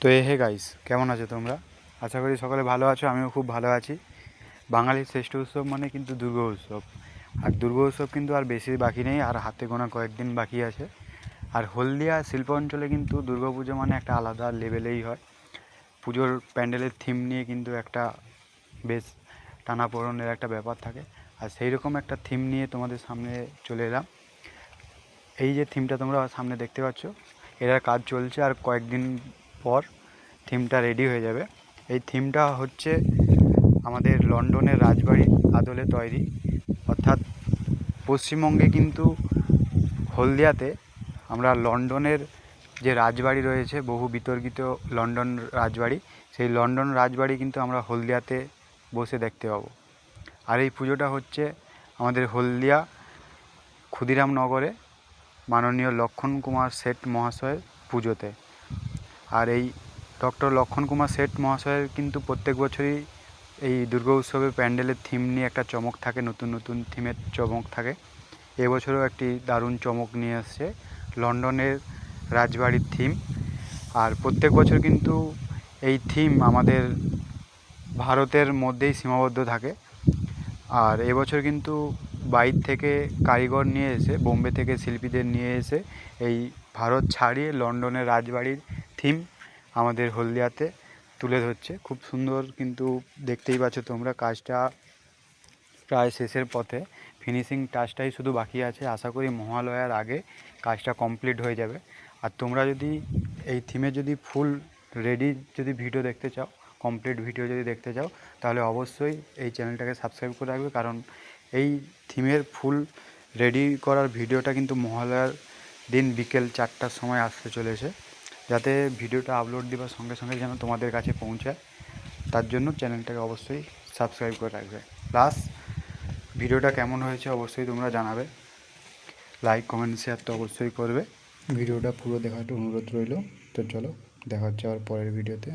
তো এ hey guys কেমন আছো তোমরা? আশা করি সকলে ভালো আছো, আমিও খুব ভালো আছি। বাঙালির শ্রেষ্ঠ উৎসব মানে কিন্তু দুর্গা উৎসব। আর দুর্গা উৎসব কিন্তু আর বেশি বাকি নেই, আর হাতে গোনা কয়েকদিন বাকি আছে। আর হলদিয়া শিল্প অঞ্চলে কিন্তু দুর্গা পুজো মানে একটা আলাদা লেভেলেই হয়। পুজোর প্যান্ডেলের থিম নিয়ে কিন্তু একটা বেশ টানাপোড়েনের একটা ব্যাপার থাকে। আর সেই রকম একটা থিম নিয়ে তোমাদের সামনে চলে এলাম। এই যে থিমটা তোমরা সামনে দেখতে পাচ্ছ এটার কাজ চলছে আর কয়েকদিন পর থিমটা রেডি হয়ে যাবে। এই থিমটা হচ্ছে আমাদের লন্ডনের রাজবাড়ির আদলে তৈরি। অর্থাৎ পশ্চিমবঙ্গে কিন্তু হলদিয়াতে আমরা লন্ডনের যে রাজবাড়ি রয়েছে, বহু বিতর্কিত লন্ডন রাজবাড়ি, সেই লন্ডন রাজবাড়ি কিন্তু আমরা হলদিয়াতে বসে দেখতে পাবো। আর এই পুজোটা হচ্ছে আমাদের হলদিয়া ক্ষুদিরাম নগরে মাননীয় লক্ষণ কুমার শেঠ মহাশয়ের পুজোতে। আর এই ডক্টর লক্ষণ কুমার শেঠ মহাশয়ের কিন্তু প্রত্যেক বছরই এই দুর্গা উৎসবের প্যান্ডেলের থিম নিয়ে একটা চমক থাকে, নতুন নতুন থিমের চমক থাকে। এবছরও একটি দারুণ চমক নিয়ে আসছে লন্ডনের রাজবাড়ির থিম আর প্রত্যেক বছর কিন্তু এই থিম আমাদের ভারতের মধ্যেই সীমাবদ্ধ থাকে। আর এবছর কিন্তু বাইর থেকে কারিগর নিয়ে এসে, বোম্বে থেকে শিল্পীদের নিয়ে এসে এই ভারত ছাড়িয়ে লন্ডনের রাজবাড়ির থিম আমাদের হলদিয়াতে তুলে ধরছে। খুব সুন্দর কিন্তু দেখতেই পাচ্ছ তোমরা কাজটা প্রায় শেষের পথে। ফিনিশিং টাচটাই শুধু বাকি আছে। আশা করি মহালয়ার আগে কাজটা কমপ্লিট হয়ে যাবে। আর তোমরা যদি এই থিমে যদি ফুল রেডি যদি ভিডিও দেখতে চাও কমপ্লিট ভিডিও যদি দেখতে চাও, তাহলে অবশ্যই এই চ্যানেলটাকে সাবস্ক্রাইব করে রাখবে। কারণ এই থিমের ফুল রেডি করার ভিডিওটা কিন্তু মহালয়ার দিন বিকেল চারটার সময় আসতে চলেছে। যাতে ভিডিওটা আপলোড দেওয়ার সঙ্গে সঙ্গে যেন তোমাদের কাছে পৌঁছায়, তার জন্য চ্যানেলটাকে অবশ্যই সাবস্ক্রাইব করে রাখবে। প্লাস ভিডিওটা কেমন হয়েছে অবশ্যই তোমরা জানাবে। লাইক কমেন্ট শেয়ার তো অবশ্যই করবে। ভিডিওটা পুরো দেখাটা অনুরোধ রইল। তো চলো, দেখা হচ্ছে আবার পরের ভিডিওতে।